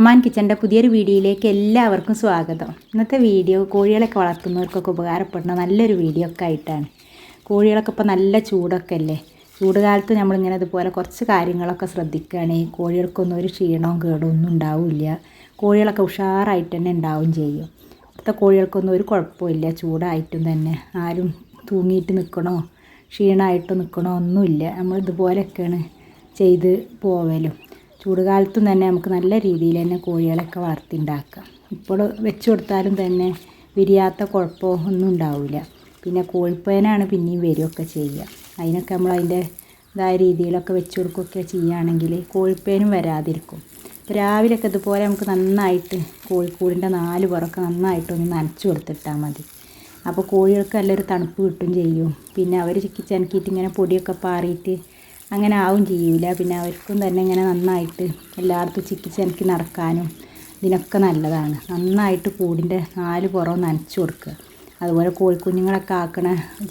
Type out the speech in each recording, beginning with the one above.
അമാൻ കിച്ചന്റെ പുതിയൊരു വീഡിയോയിലേക്ക് എല്ലാവർക്കും സ്വാഗതം. ഇന്നത്തെ വീഡിയോ കോഴികളൊക്കെ വളർത്തുന്നവർക്കൊക്കെ ഉപകാരപ്പെടുന്ന നല്ലൊരു വീഡിയോ ഒക്കെ ആയിട്ടാണ്. കോഴികളൊക്കെ ഇപ്പോൾ നല്ല ചൂടൊക്കെ അല്ലേ? ചൂട് കാലത്ത് നമ്മളിങ്ങനെ ഇതുപോലെ കുറച്ച് കാര്യങ്ങളൊക്കെ ശ്രദ്ധിക്കുകയാണെങ്കിൽ കോഴികൾക്കൊന്നും ഒരു ക്ഷീണവും കേടും ഒന്നും ഉണ്ടാവില്ല. കോഴികളൊക്കെ ഉഷാറായിട്ട് തന്നെ ഉണ്ടാവും ചെയ്യും. ഇപ്പോഴത്തെ കോഴികൾക്കൊന്നും ഒരു കുഴപ്പമില്ല ചൂടായിട്ടും തന്നെ. ആരും തൂങ്ങിയിട്ട് നിൽക്കണോ ക്ഷീണമായിട്ട് നിൽക്കണോ ഒന്നുമില്ല. നമ്മൾ ഇതുപോലെയൊക്കെയാണ് ചെയ്ത് പോവലും. ചൂടുകാലത്തും തന്നെ നമുക്ക് നല്ല രീതിയിൽ തന്നെ കോഴികളൊക്കെ വളർത്തിണ്ടാക്കാം. ഇപ്പോൾ വെച്ച് കൊടുത്താലും തന്നെ വിരിയാത്ത കുഴപ്പമോ ഒന്നും ഉണ്ടാവില്ല പിന്നെ കോഴിപ്പേനാണ് പിന്നെയും വരികയൊക്കെ ചെയ്യുക. അതിനൊക്കെ നമ്മൾ അതിന്റെ ഇതായ രീതിയിലൊക്കെ വെച്ച് കൊടുക്കുകയൊക്കെ ചെയ്യുകയാണെങ്കിൽ കോഴിപ്പേനും വരാതിരിക്കും. ഇപ്പോൾ രാവിലെയൊക്കെ ഇതുപോലെ നമുക്ക് നന്നായിട്ട് കോഴിക്കൂടിന്റെ നാല് പുറമൊക്കെ നന്നായിട്ടൊന്ന് നനച്ച് കൊടുത്തിട്ടാൽ മതി. അപ്പോൾ കോഴികൾക്ക് നല്ലൊരു തണുപ്പ് കിട്ടും ചെയ്യും. പിന്നെ അവർ ചിക്കി ചനക്കിയിട്ട് ഇങ്ങനെ പൊടിയൊക്കെ പാറിയിട്ട് അങ്ങനെ ആവും ചെയ്യില്ല പിന്നെ അവർക്കും തന്നെ ഇങ്ങനെ നന്നായിട്ട് എല്ലായിടത്തും ചിക്കിച്ചനക്കി നടക്കാനും ഇതിനൊക്കെ നല്ലതാണ്. നന്നായിട്ട് കൂടിന്റെ നാല് പുറവും നനച്ചു കൊടുക്കുക. അതുപോലെ കോഴിക്കുഞ്ഞുങ്ങളൊക്കെ ആക്കണ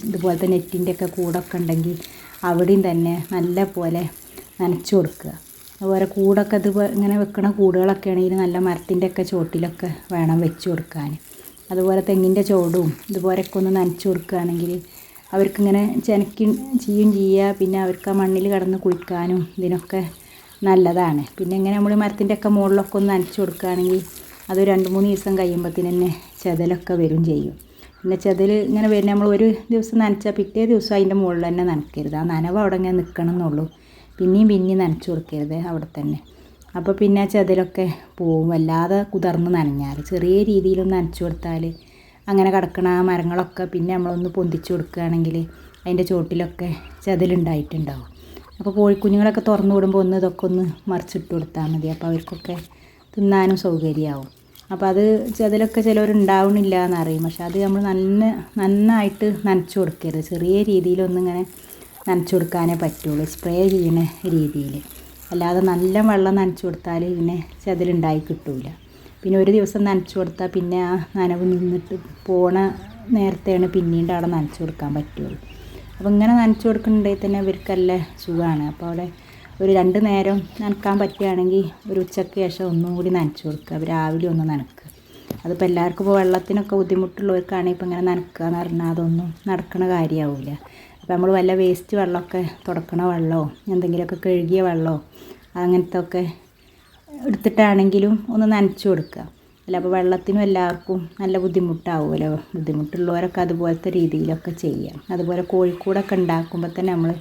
ഇതുപോലത്തെ നെറ്റിന്റെ ഒക്കെ കൂടൊക്കെ ഉണ്ടെങ്കിൽ അവിടെയും തന്നെ നല്ല പോലെ നനച്ചു കൊടുക്കുക. അതുപോലെ കൂടൊക്കെ ഇത് ഇങ്ങനെ വെക്കണ കൂടുകളൊക്കെ ആണെങ്കിൽ നല്ല മരത്തിന്റെ ഒക്കെ ചോട്ടിലൊക്കെ വേണം വെച്ച് കൊടുക്കാൻ. അതുപോലെ തെങ്ങിന്റെ ചോടും ഇതുപോലെയൊക്കെ ഒന്ന് നനച്ചു കൊടുക്കുകയാണെങ്കിൽ അവർക്കിങ്ങനെ ചെനക്കി ചെയ്യും ചെയ്യുക. പിന്നെ അവർക്ക് ആ മണ്ണിൽ കിടന്ന് കുളിക്കാനും ഇതിനൊക്കെ നല്ലതാണ്. പിന്നെ ഇങ്ങനെ നമ്മൾ മരത്തിന്റെ ഒക്കെ മുകളിലൊക്കെ ഒന്ന് നനച്ച് കൊടുക്കുകയാണെങ്കിൽ അത് രണ്ട് മൂന്ന് ദിവസം കഴിയുമ്പോഴത്തേന് തന്നെ ചെതലൊക്കെ വരും ചെയ്യും. പിന്നെ ചെതൽ ഇങ്ങനെ വരുന്ന നമ്മൾ ഒരു ദിവസം നനച്ചാൽ പിറ്റേ ദിവസം അതിന്റെ മുകളിൽ തന്നെ നനയ്ക്കരുത്. ആ നനവ് അവിടെ ഇങ്ങനെ നിൽക്കണം എന്നുള്ളൂ. പിന്നെയും പിന്നെയും നനച്ച് കൊടുക്കരുത് അവിടെ തന്നെ. അപ്പോൾ പിന്നെ ചെതലൊക്കെ പോവും. വല്ലാതെ കുതിർന്ന് നനഞ്ഞാൽ ചെറിയ രീതിയിലൊന്ന് നനച്ച് കൊടുത്താൽ അങ്ങനെ കിടക്കണ മരങ്ങളൊക്കെ പിന്നെ നമ്മളൊന്ന് പൊന്തിച്ചു കൊടുക്കുകയാണെങ്കിൽ അതിന്റെ ചോട്ടിലൊക്കെ ചതിലുണ്ടായിട്ടുണ്ടാവും. അപ്പോൾ കോഴിക്കുഞ്ഞുങ്ങളൊക്കെ തുറന്നു വിടുമ്പോൾ ഒന്ന് ഇതൊക്കെ ഒന്ന് മറിച്ചിട്ട് കൊടുത്താൽ മതി. അപ്പോൾ അവർക്കൊക്കെ തിന്നാനും സൗകര്യമാവും. അപ്പോൾ അത് ചതിലൊക്കെ ചിലവരുണ്ടാവണില്ല എന്നറിയും. പക്ഷെ അത് നമ്മൾ നല്ല നന്നായിട്ട് നനച്ചു കൊടുക്കരുത്. ചെറിയ രീതിയിലൊന്നിങ്ങനെ നനച്ചു കൊടുക്കാനേ പറ്റുള്ളൂ. സ്പ്രേ ചെയ്യുന്ന രീതിയിൽ. അല്ലാതെ നല്ല വെള്ളം നനച്ചു കൊടുത്താൽ പിന്നെ ചതിലുണ്ടായി കിട്ടൂല. പിന്നെ ഒരു ദിവസം നനച്ചു കൊടുത്താൽ പിന്നെ ആ നനവ് നിന്നിട്ട് പോണ നേരത്തെയാണ് പിന്നീട് അവിടെ നനച്ചു കൊടുക്കാൻ പറ്റുള്ളൂ. അപ്പോൾ ഇങ്ങനെ നനച്ചു കൊടുക്കുന്നുണ്ടെങ്കിൽ തന്നെ ഇവർക്കല്ല സുഖമാണ് അപ്പോൾ അവിടെ ഒരു രണ്ട് നേരം നനക്കാൻ പറ്റുകയാണെങ്കിൽ ഒരു ഉച്ചയ്ക്ക് ശേഷം ഒന്നും കൂടി നനച്ചു കൊടുക്കുക. രാവിലെ ഒന്ന് നനക്കുക. അതിപ്പോൾ എല്ലാവർക്കും ഇപ്പോൾ വെള്ളത്തിനൊക്കെ ബുദ്ധിമുട്ടുള്ളവർക്കാണെങ്കിൽ ഇപ്പോൾ ഇങ്ങനെ നനക്കുക എന്ന് പറഞ്ഞാൽ അതൊന്നും നടക്കണ കാര്യമാവില്ല. അപ്പോൾ നമ്മൾ വല്ല വേസ്റ്റ് വെള്ളമൊക്കെ തുടക്കണ വെള്ളമോ എന്തെങ്കിലുമൊക്കെ കഴുകിയ വെള്ളമോ അങ്ങനത്തെ ഒക്കെ എടുത്തിട്ടാണെങ്കിലും ഒന്ന് നനച്ചു കൊടുക്കുക. അല്ല അപ്പോൾ വെള്ളത്തിനും എല്ലാവർക്കും നല്ല ബുദ്ധിമുട്ടാവുമല്ലോ. ബുദ്ധിമുട്ടുള്ളവരൊക്കെ അതുപോലത്തെ രീതിയിലൊക്കെ ചെയ്യാം അതുപോലെ കോഴിക്കൂടൊക്കെ ഉണ്ടാക്കുമ്പോൾ തന്നെ നമ്മൾ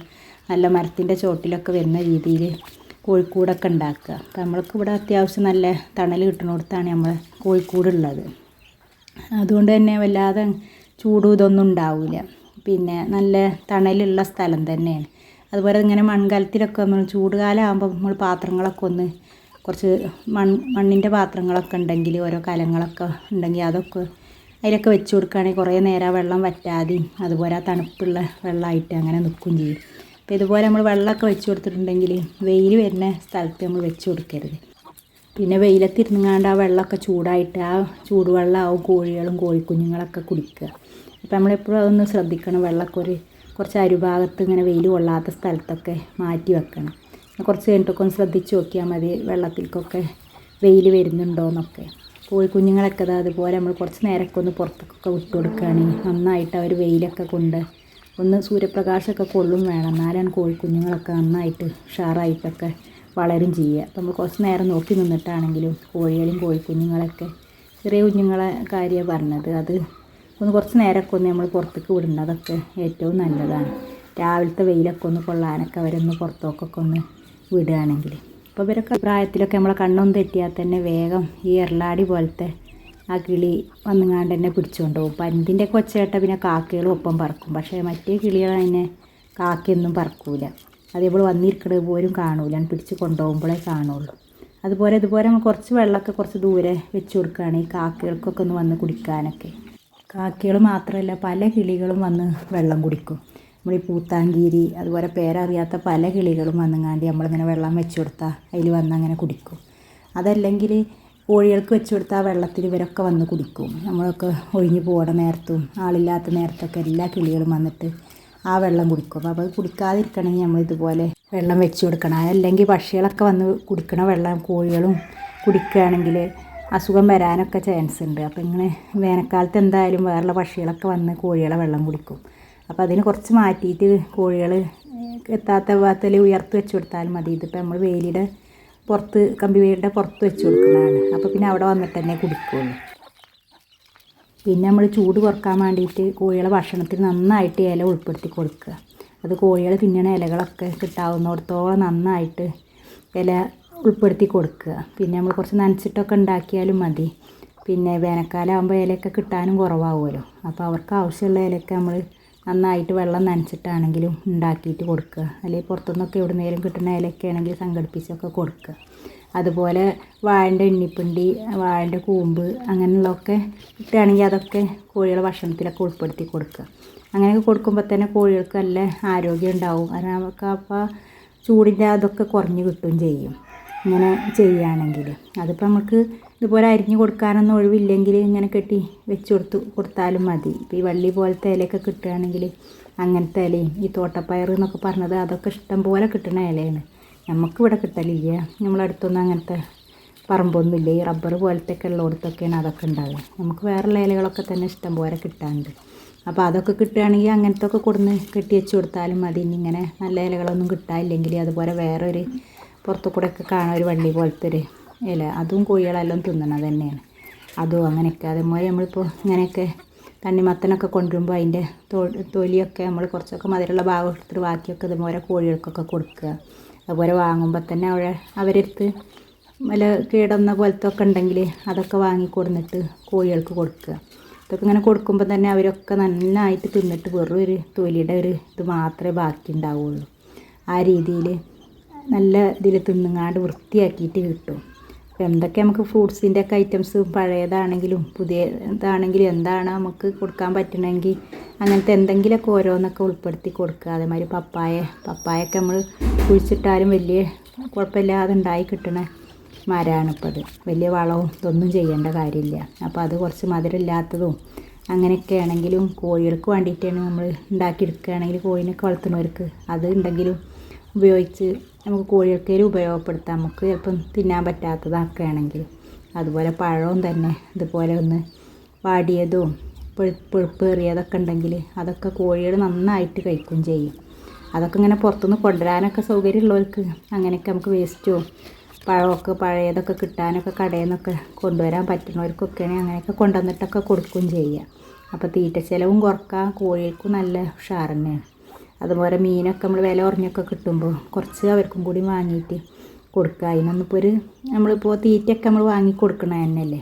നല്ല മരത്തിന്റെ ചോട്ടിലൊക്കെ വരുന്ന രീതിയിൽ കോഴിക്കൂടൊക്കെ ഉണ്ടാക്കുക. അപ്പോൾ നമ്മൾക്ക് ഇവിടെ അത്യാവശ്യം നല്ല തണൽ കിട്ടുന്നിടത്താണ് നമ്മൾ കോഴിക്കൂടുള്ളത് അതുകൊണ്ട് തന്നെ വല്ലാതെ ചൂടും ഇതൊന്നും ഉണ്ടാവില്ല. പിന്നെ നല്ല തണലുള്ള സ്ഥലം തന്നെയാണ്. അതുപോലെ ഇങ്ങനെ മൺകാലത്തിലൊക്കെ നമ്മൾ ചൂടുകാലം ആകുമ്പോൾ നമ്മൾ പാത്രങ്ങളൊക്കെ ഒന്ന് കുറച്ച് മൺ മണ്ണിന്റെ പാത്രങ്ങളൊക്കെ ഉണ്ടെങ്കിൽ ഓരോ കലങ്ങളൊക്കെ ഉണ്ടെങ്കിൽ അതൊക്കെ അതിലൊക്കെ വെച്ച് കൊടുക്കുകയാണെങ്കിൽ കുറേ നേരം വെള്ളം വറ്റാതെയും അതുപോലെ ആ തണുപ്പുള്ള വെള്ളമായിട്ട് അങ്ങനെ നിൽക്കുകയും ചെയ്യും. അപ്പോൾ ഇതുപോലെ നമ്മൾ വെള്ളമൊക്കെ വെച്ച് കൊടുത്തിട്ടുണ്ടെങ്കിൽ വെയിൽ വരുന്ന സ്ഥലത്ത് നമ്മൾ വെച്ച് കൊടുക്കരുത്. പിന്നെ വെയിലത്തിരുന്നുങ്ങാണ്ട് ആ വെള്ളമൊക്കെ ചൂടായിട്ട് ആ ചൂടുവെള്ളമാവും കോഴികളും കോഴിക്കുഞ്ഞുങ്ങളൊക്കെ കുടിക്കുക. അപ്പോൾ നമ്മളെപ്പോഴും അതൊന്ന് ശ്രദ്ധിക്കണം. വെള്ളമൊക്കെ ഒരു കുറച്ച് അരുഭാഗത്ത് ഇങ്ങനെ വെയിൽ കൊള്ളാത്ത സ്ഥലത്തൊക്കെ മാറ്റി വെക്കണം. കുറച്ച് കഴിഞ്ഞിട്ടൊക്കെ ഒന്ന് ശ്രദ്ധിച്ച് നോക്കിയാൽ മതി വെള്ളത്തിലേക്കൊക്കെ വെയിൽ വരുന്നുണ്ടോ എന്നൊക്കെ കോഴിക്കുഞ്ഞുങ്ങളൊക്കെ അത് അതുപോലെ നമ്മൾ കുറച്ച് നേരമൊക്കെ ഒന്ന് പുറത്തേക്കൊക്കെ വിട്ട് കൊടുക്കുകയാണെങ്കിൽ നന്നായിട്ട് അവർ വെയിലൊക്കെ കൊണ്ട് ഒന്ന് സൂര്യപ്രകാശമൊക്കെ കൊള്ളും വേണം. എന്നാലാണ് കോഴിക്കുഞ്ഞുങ്ങളൊക്കെ നന്നായിട്ട് ഉഷാറായിട്ടൊക്കെ വളരും ചെയ്യുക. അപ്പോൾ നമ്മൾ കുറച്ച് നേരം നോക്കി നിന്നിട്ടാണെങ്കിലും കോഴികളും കോഴിക്കുഞ്ഞുങ്ങളൊക്കെ ചെറിയ കുഞ്ഞുങ്ങളെ കാര്യമാണ് പറഞ്ഞത്. അത് ഒന്ന് കുറച്ച് നേരമൊക്കെ ഒന്ന് നമ്മൾ പുറത്തേക്ക് വിടുന്നതൊക്കെ ഏറ്റവും നല്ലതാണ്. രാവിലത്തെ വെയിലൊക്കെ ഒന്ന് കൊള്ളാനൊക്കെ അവരൊന്ന് പുറത്തേക്കൊക്കെ ഒന്ന് വിടുകയാണെങ്കിൽ. അപ്പോൾ ഇവരൊക്കെ പ്രായത്തിലൊക്കെ നമ്മളെ കണ്ണൊന്നും തെറ്റിയാൽ തന്നെ വേഗം ഈ എറലാടി പോലത്തെ ആ കിളി വന്നുങ്ങാണ്ട് തന്നെ പിടിച്ചുകൊണ്ട് പോകും പന്തിന്റെ കൊച്ചേട്ട പിന്നെ കാക്കകളും ഒപ്പം പറക്കും. പക്ഷേ മറ്റേ കിളികൾ അതിനെ കാക്കയൊന്നും പറക്കൂല. അതേപോലെ വന്നിരിക്കണത് പോലും കാണൂല. പിടിച്ച് കൊണ്ടുപോകുമ്പോഴേ കാണുള്ളൂ. അതുപോലെ ഇതുപോലെ നമ്മൾ കുറച്ച് വെള്ളമൊക്കെ കുറച്ച് ദൂരെ വെച്ച് ഈ കാക്കകൾക്കൊക്കെ ഒന്ന് വന്ന് കുടിക്കാനൊക്കെ. കാക്കകൾ മാത്രമല്ല പല കിളികളും വന്ന് വെള്ളം കുടിക്കും. നമ്മൾ ഈ പൂത്താങ്കീരി അതുപോലെ പേരറിയാത്ത പല കിളികളും വന്നുങ്ങാണ്ടി നമ്മളിങ്ങനെ വെള്ളം വെച്ച് കൊടുത്താൽ അതിൽ വന്ന് അങ്ങനെ കുടിക്കും. അതല്ലെങ്കിൽ കോഴികൾക്ക് വെച്ച് കൊടുത്താൽ വെള്ളത്തിൽ ഇവരൊക്കെ വന്ന് കുടിക്കും. നമ്മളൊക്കെ ഒഴിഞ്ഞു പോകണ നേരത്തും ആളില്ലാത്ത നേരത്തൊക്കെ എല്ലാ കിളികളും വന്നിട്ട് ആ വെള്ളം കുടിക്കും. അപ്പോൾ അത് കുടിക്കാതിരിക്കണമെങ്കിൽ നമ്മൾ ഇതുപോലെ വെള്ളം വെച്ച് കൊടുക്കണം. അല്ലെങ്കിൽ പക്ഷികളൊക്കെ വന്ന് കുടിക്കണ വെള്ളം കോഴികളും കുടിക്കുകയാണെങ്കിൽ അസുഖം വരാനൊക്കെ ചാൻസ് ഉണ്ട്. അപ്പോൾ ഇങ്ങനെ വേനൽക്കാലത്ത് എന്തായാലും വേറെയുള്ള പക്ഷികളൊക്കെ വന്ന് കോഴികളെ വെള്ളം കുടിക്കും. അപ്പോൾ അതിന് കുറച്ച് മാറ്റിയിട്ട് കോഴികൾ എത്താത്ത ഭാഗത്തിൽ ഉയർത്തി വെച്ച് കൊടുത്താൽ മതി. ഇതിപ്പോൾ നമ്മൾ വേലിയുടെ പുറത്ത് കമ്പി വേലിയുടെ പുറത്ത് വെച്ച് കൊടുക്കുന്നതാണ്. അപ്പോൾ പിന്നെ അവിടെ വന്നിട്ട് തന്നെ കുടിക്കുള്ളൂ. പിന്നെ നമ്മൾ ചൂട് കുറയ്ക്കാൻ വേണ്ടിയിട്ട് കോഴികളെ ഭക്ഷണത്തിൽ നന്നായിട്ട് ഇല ഉൾപ്പെടുത്തി കൊടുക്കുക. അത് കോഴികൾ തിന്നണ ഇലകളൊക്കെ കിട്ടാവുന്നിടത്തോളം നന്നായിട്ട് ഇല ഉൾപ്പെടുത്തി കൊടുക്കുക. പിന്നെ നമ്മൾ കുറച്ച് നനച്ചിട്ടൊക്കെ ഉണ്ടാക്കിയാലും മതി. പിന്നെ വേനൽക്കാലം ആകുമ്പോൾ ഇലയൊക്കെ കിട്ടാനും കുറവാകുമല്ലോ അപ്പോൾ അവർക്ക് ആവശ്യമുള്ള ഇലയൊക്കെ നമ്മൾ നന്നായിട്ട് വെള്ളം നനച്ചിട്ടാണെങ്കിലും ഉണ്ടാക്കിയിട്ട് കൊടുക്കുക. അല്ലെങ്കിൽ പുറത്തുനിന്നൊക്കെ എവിടെ നേരം കിട്ടുന്ന ഇലയൊക്കെ ആണെങ്കിൽ സംഘടിപ്പിച്ചൊക്കെ കൊടുക്കുക. അതുപോലെ വാഴന്റെ എണ്ണിപ്പിണ്ടി വാഴന്റെ കൂമ്പ് അങ്ങനെയുള്ളതൊക്കെ കിട്ടുകയാണെങ്കിൽ അതൊക്കെ കോഴികളെ ഭക്ഷണത്തിലൊക്കെ ഉൾപ്പെടുത്തി കൊടുക്കുക. അങ്ങനെയൊക്കെ കൊടുക്കുമ്പോൾ തന്നെ കോഴികൾക്ക് നല്ല ആരോഗ്യം ഉണ്ടാവും. കാരണം അവർക്ക് അപ്പോൾ ചൂടിന്റെ അതൊക്കെ കുറഞ്ഞ് കിട്ടുകയും ചെയ്യും. ഇങ്ങനെ ചെയ്യുകയാണെങ്കിൽ. അതിപ്പോൾ നമുക്ക് ഇതുപോലെ അരിഞ്ഞു കൊടുക്കാനൊന്നും ഒഴിവില്ലെങ്കിൽ ഇങ്ങനെ കെട്ടി വെച്ച് കൊടുത്തു. കൊടുത്താലും മതി. ഇപ്പോൾ ഈ വള്ളി പോലത്തെ ഇലയൊക്കെ കിട്ടുകയാണെങ്കിൽ അങ്ങനത്തെ ഇലയും ഈ തോട്ടപ്പയർ എന്നൊക്കെ പറഞ്ഞത് അതൊക്കെ ഇഷ്ടം പോലെ കിട്ടുന്ന ഇലയാണ്. നമുക്കിവിടെ കിട്ടലില്ല. നമ്മളടുത്തൊന്നും അങ്ങനത്തെ പറമ്പൊന്നുമില്ല. ഈ റബ്ബർ പോലത്തെ ഒക്കെ ഉള്ളിടത്തൊക്കെയാണ് അതൊക്കെ ഉണ്ടാവുക. നമുക്ക് വേറെയുള്ള ഇലകളൊക്കെ തന്നെ ഇഷ്ടം പോലെ കിട്ടാനുണ്ട്. അപ്പോൾ അതൊക്കെ കിട്ടുകയാണെങ്കിൽ അങ്ങനത്തെ ഒക്കെ കൊടുന്ന് കെട്ടി വെച്ച് കൊടുത്താലും മതി. ഇനി ഇങ്ങനെ നല്ല ഇലകളൊന്നും കിട്ടാനില്ലെങ്കിൽ അതുപോലെ വേറൊരു പുറത്തു കൂടെയൊക്കെ കാണാൻ ഒരു വള്ളി പോലത്തെ ഒരു ഇല. അതും കോഴികളെല്ലാം തിന്നണത് തന്നെയാണ്. അതും അങ്ങനെയൊക്കെ അതേപോലെ നമ്മളിപ്പോൾ ഇങ്ങനെയൊക്കെ തണ്ണിമത്തനൊക്കെ കൊണ്ടുവരുമ്പോൾ അതിന്റെ തൊലിയൊക്കെ നമ്മൾ കുറച്ചൊക്കെ മധുരമുള്ള ഭാഗം എടുത്തിട്ട് ബാക്കിയൊക്കെ ഇതുപോലെ കോഴികൾക്കൊക്കെ കൊടുക്കുക. അതുപോലെ വാങ്ങുമ്പോൾ തന്നെ അവരെ അവരെടുത്ത് വല്ല കേടന്ന പോലത്തെ ഒക്കെ ഉണ്ടെങ്കിൽ അതൊക്കെ വാങ്ങി കൊടുന്നിട്ട് കോഴികൾക്ക് കൊടുക്കുക. ഇതൊക്കെ ഇങ്ങനെ കൊടുക്കുമ്പോൾ തന്നെ അവരൊക്കെ നന്നായിട്ട് തിന്നിട്ട് വെറും ഒരു തൊലിയുടെ ഒരു ഇത് മാത്രമേ ബാക്കി ഉണ്ടാവുള്ളൂ. ആ രീതിയിൽ നല്ല ഇതിൽ തിന്നുങ്ങാണ്ട് വൃത്തിയാക്കിയിട്ട് കിട്ടും. അപ്പോൾ എന്തൊക്കെ നമുക്ക് ഫ്രൂട്ട്സിന്റെ ഒക്കെ ഐറ്റംസ് പഴയതാണെങ്കിലും പുതിയതാണെങ്കിലും എന്താണ് നമുക്ക് കൊടുക്കാൻ പറ്റണമെങ്കിൽ അങ്ങനത്തെ എന്തെങ്കിലുമൊക്കെ ഓരോന്നൊക്കെ ഉൾപ്പെടുത്തി കൊടുക്കുക. അതേമാതിരി പപ്പായ പപ്പായൊക്കെ നമ്മൾ കുഴിച്ചിട്ടാലും വലിയ കുഴപ്പമില്ലാതെ ഉണ്ടായി കിട്ടണ മരമാണ് ഇപ്പോൾ അത്. വലിയ വളവും ഇതൊന്നും ചെയ്യേണ്ട കാര്യമില്ല. അപ്പോൾ അത് കുറച്ച് മധുരമില്ലാത്തതും അങ്ങനെയൊക്കെ ആണെങ്കിലും കോഴികൾക്ക് വേണ്ടിയിട്ടാണ് നമ്മൾ ഉണ്ടാക്കിയെടുക്കുകയാണെങ്കിൽ കോഴിനൊക്കെ വളർത്തുന്നവർക്ക് അത് ഉണ്ടെങ്കിലും ഉപയോഗിച്ച് നമുക്ക് കോഴിയൊക്കെ ഉപയോഗപ്പെടുത്താം നമുക്ക് ചിലപ്പം തിന്നാൻ പറ്റാത്തതാക്കുകയാണെങ്കിൽ. അതുപോലെ പഴവും തന്നെ ഇതുപോലെ ഒന്ന് വാടിയതും പുഴുപ്പേറിയതൊക്കെ ഉണ്ടെങ്കിൽ അതൊക്കെ കോഴികൾ നന്നായിട്ട് കഴിക്കുകയും ചെയ്യും. അതൊക്കെ ഇങ്ങനെ പുറത്തുനിന്ന് കൊണ്ടുവരാനൊക്കെ സൗകര്യമുള്ളവർക്ക് അങ്ങനെയൊക്കെ നമുക്ക് വേസ്റ്റോ പഴമൊക്കെ പഴയതൊക്കെ കിട്ടാനൊക്കെ കടയിൽ നിന്നൊക്കെ കൊണ്ടുവരാൻ പറ്റുന്നവർക്കൊക്കെയാണ് അങ്ങനെയൊക്കെ കൊണ്ടുവന്നിട്ടൊക്കെ കൊടുക്കുകയും ചെയ്യുക. അപ്പോൾ തീറ്റ ചിലവും കുറക്കാം കോഴികൾക്കും നല്ല ഉഷാറ് തന്നെയാണ്. അതുപോലെ മീനൊക്കെ നമ്മൾ വില കുറഞ്ഞൊക്കെ കിട്ടുമ്പോൾ കുറച്ച് അവർക്കും കൂടി വാങ്ങിയിട്ട് കൊടുക്കുക അതിനൊന്നിപ്പോൾ ഒരു നമ്മളിപ്പോൾ തീറ്റയൊക്കെ നമ്മൾ വാങ്ങി കൊടുക്കണ തന്നെയല്ലേ?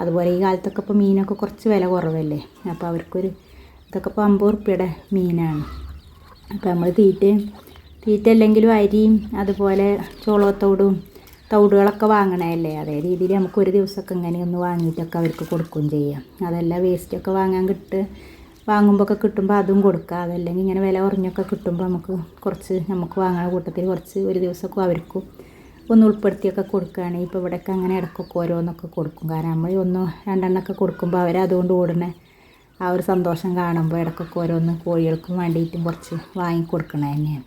അതുപോലെ ഈ കാലത്തൊക്കെ ഇപ്പോൾ മീനൊക്കെ കുറച്ച് വില കുറവല്ലേ? അപ്പോൾ അവർക്കൊരു ഇതൊക്കെ ഇപ്പോൾ അമ്പത് ഉറുപ്പ്യയുടെ മീനാണ്. അപ്പോൾ നമ്മൾ തീറ്റയും തീറ്റ അല്ലെങ്കിലും അരിയും അതുപോലെ ചോളത്തോടും തൗടുകളൊക്കെ വാങ്ങണതല്ലേ? അതേ രീതിയിൽ നമുക്ക് ഒരു ദിവസമൊക്കെ ഇങ്ങനെ ഒന്ന് വാങ്ങിയിട്ടൊക്കെ അവർക്ക് കൊടുക്കുകയും ചെയ്യാം. അതല്ല വേസ്റ്റൊക്കെ വാങ്ങാൻ കിട്ട് വാങ്ങുമ്പോൾ ഒക്കെ കിട്ടുമ്പോൾ അതും കൊടുക്കുക അതല്ലെങ്കിൽ ഇങ്ങനെ വില കുറഞ്ഞൊക്കെ കിട്ടുമ്പോൾ നമുക്ക് കുറച്ച് നമുക്ക് വാങ്ങുന്ന കൂട്ടത്തിൽ കുറച്ച് ഒരു ദിവസമൊക്കെ അവർക്കും ഒന്ന് ഉൾപ്പെടുത്തിയൊക്കെ കൊടുക്കുകയാണെങ്കിൽ ഇപ്പോൾ ഇവിടെയൊക്കെ അങ്ങനെ ഇടയ്ക്കൊക്കെ ഓരോന്നൊക്കെ കൊടുക്കും. കാരണം നമ്മൾ ഒന്ന് രണ്ടെണ്ണമൊക്കെ കൊടുക്കുമ്പോൾ അവർ അതുകൊണ്ട് ഓടുന്ന ആ ഒരു സന്തോഷം കാണുമ്പോൾ ഇടയ്ക്കൊക്കെ ഓരോന്ന് കോഴികൾക്കും വേണ്ടിയിട്ടും കുറച്ച് വാങ്ങിക്കൊടുക്കണ തന്നെയാണ്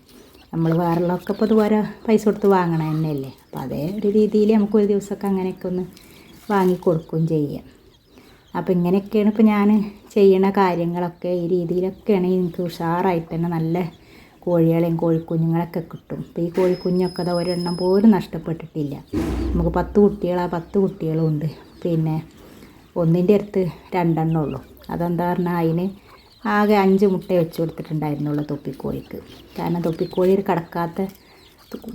നമ്മൾ വേറെയുള്ളതൊക്കെ ഇപ്പോൾ ഇതുപോലെ പൈസ കൊടുത്ത് വാങ്ങണ തന്നെയല്ലേ. അപ്പോൾ അതേ ഒരു രീതിയിൽ നമുക്ക് ഒരു ദിവസമൊക്കെ അങ്ങനെയൊക്കെ ഒന്ന് വാങ്ങിക്കൊടുക്കുകയും ചെയ്യാം. അപ്പോൾ ഇങ്ങനെയൊക്കെയാണ് ഇപ്പോൾ ഞാൻ ചെയ്യണ കാര്യങ്ങളൊക്കെ. ഈ രീതിയിലൊക്കെയാണ് എനിക്ക് ഉഷാറായിട്ട് തന്നെ നല്ല കോഴികളെയും കോഴിക്കുഞ്ഞുങ്ങളൊക്കെ കിട്ടും. അപ്പോൾ ഈ കോഴിക്കുഞ്ഞൊക്കെ അത് ഒരെണ്ണം പോലും നഷ്ടപ്പെട്ടിട്ടില്ല. നമുക്ക് പത്ത് കുട്ടികളാ പത്ത് കുട്ടികളും ഉണ്ട്. പിന്നെ ഒന്നിന്റെ അടുത്ത് രണ്ടെണ്ണം ഉള്ളൂ. അതെന്താ പറഞ്ഞാൽ അതിന് ആകെ അഞ്ച് മുട്ട വെച്ച് കൊടുത്തിട്ടുണ്ടായിരുന്നുള്ളൂ തൊപ്പിക്കോഴിക്ക്. കാരണം തൊപ്പിക്കോഴി ഒരു കിടക്കാത്ത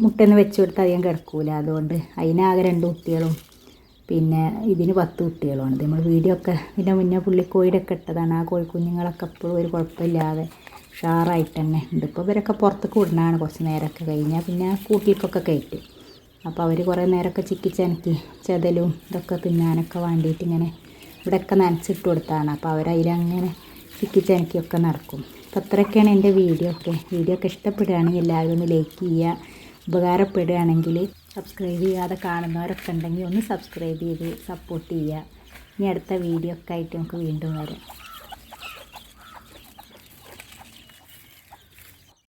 മുട്ടയൊന്നും വെച്ച് കൊടുത്താൽ അധികം കിടക്കൂല. അതുകൊണ്ട് അതിനാകെ രണ്ട് കുട്ടികളും പിന്നെ ഇതിന് പത്ത് കുട്ടികളുമാണ് നമ്മൾ വീഡിയോ ഒക്കെ ഇതിന്റെ മുന്നേ പുള്ളിക്കോഴിയുടെ ഒക്കെ ഇട്ടതാണ്. ആ കോഴിക്കുഞ്ഞുങ്ങളൊക്കെ എപ്പോഴും ഒരു കുഴപ്പമില്ലാതെ ഉഷാറായിട്ട് തന്നെ ഉണ്ട്. ഇപ്പോൾ ഇവരൊക്കെ പുറത്തേക്ക് വിടണതാണ് കുറച്ച് നേരമൊക്കെ കഴിഞ്ഞാൽ പിന്നെ കൂട്ടിലേക്കൊക്കെ കയറ്റി. അപ്പോൾ അവർ കുറേ നേരമൊക്കെ ചിക്കിച്ചനക്കി ചെതലും ഇതൊക്കെ തിന്നാനൊക്കെ വേണ്ടിയിട്ട് ഇങ്ങനെ ഇവിടെയൊക്കെ നനച്ചിട്ട് കൊടുത്താണ്. അപ്പോൾ അവരതിലങ്ങനെ ചിക്കിച്ചനക്കിയൊക്കെ നടക്കും. അപ്പോൾ അത്രയൊക്കെയാണ് എന്റെ വീഡിയോ ഒക്കെ. വീഡിയോ ഒക്കെ ഇഷ്ടപ്പെടുകയാണെങ്കിൽ എല്ലാവരും ഒന്ന് ലൈക്ക് ചെയ്യുക. ഉപകാരപ്പെടുകയാണെങ്കിൽ സബ്സ്ക്രൈബ് ചെയ്യാതെ കാണുന്നവരൊക്കെ ഉണ്ടെങ്കിൽ ഒന്ന് സബ്സ്ക്രൈബ് ചെയ്ത് സപ്പോർട്ട് ചെയ്യുക. ഇനി അടുത്ത വീഡിയോ ഒക്കെ ആയിട്ട് നമുക്ക് വീണ്ടും വരാം.